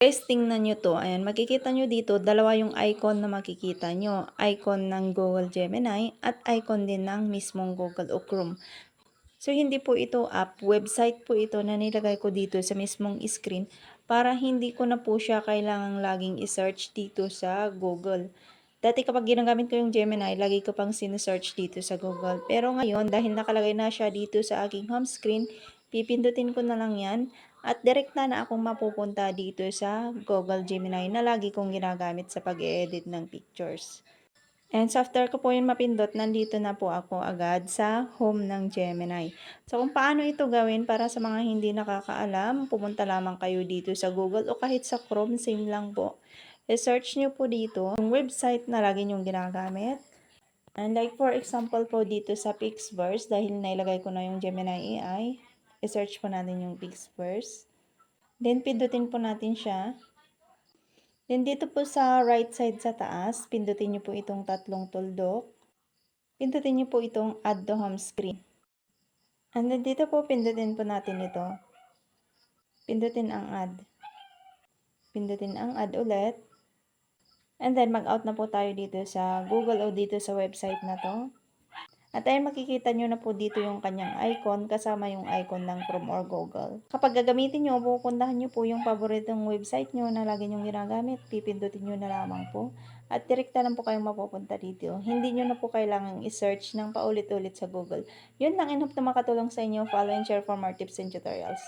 Guys, tingnan nyo to. Ayan, makikita nyo dito, dalawa yung icon na makikita nyo. Icon ng Google Gemini at icon din ng mismong Google o Chrome. So, hindi po ito app. Website po ito na nilagay ko dito sa mismong screen para hindi ko na po siya kailangang laging isearch dito sa Google. Dati kapag ginagamit ko yung Gemini, lagi ko pang sinesearch dito sa Google. Pero ngayon, dahil nakalagay na siya dito sa aking home screen, pipindutin ko na lang yan at direkta na akong mapupunta dito sa Google Gemini na lagi kong ginagamit sa pag-edit ng pictures. And so after ko po yun mapindot, nandito na po ako agad sa home ng Gemini. So kung paano ito gawin para sa mga hindi nakakaalam, pumunta lamang kayo dito sa Google o kahit sa Chrome, same lang po. I-search nyo po dito yung website na lagi nyong ginagamit. And like for example po dito sa Pixverse, dahil nailagay ko na yung Gemini AI, i-search po natin yung Pixverse. Then pindutin po natin siya. Then dito po sa right side sa taas, pindutin nyo po itong tatlong tuldok. Pindutin nyo po itong add to home screen. And then dito po pindutin po natin ito. Pindutin ang add. Pindutin ang add ulit. And then mag-out na po tayo dito sa Google o dito sa website na to. At ayun makikita nyo na po dito yung kanyang icon kasama yung icon ng Chrome or Google. Kapag gagamitin nyo, pupuntahan nyo po yung paboritong website nyo na lagi nyong ginagamit. Pipindutin nyo na lamang po. At direkta lang po kayong mapupunta dito. Hindi nyo na po kailangang i-search ng paulit-ulit sa Google. Yun lang enough na makatulong sa inyo. Follow and share for more tips and tutorials.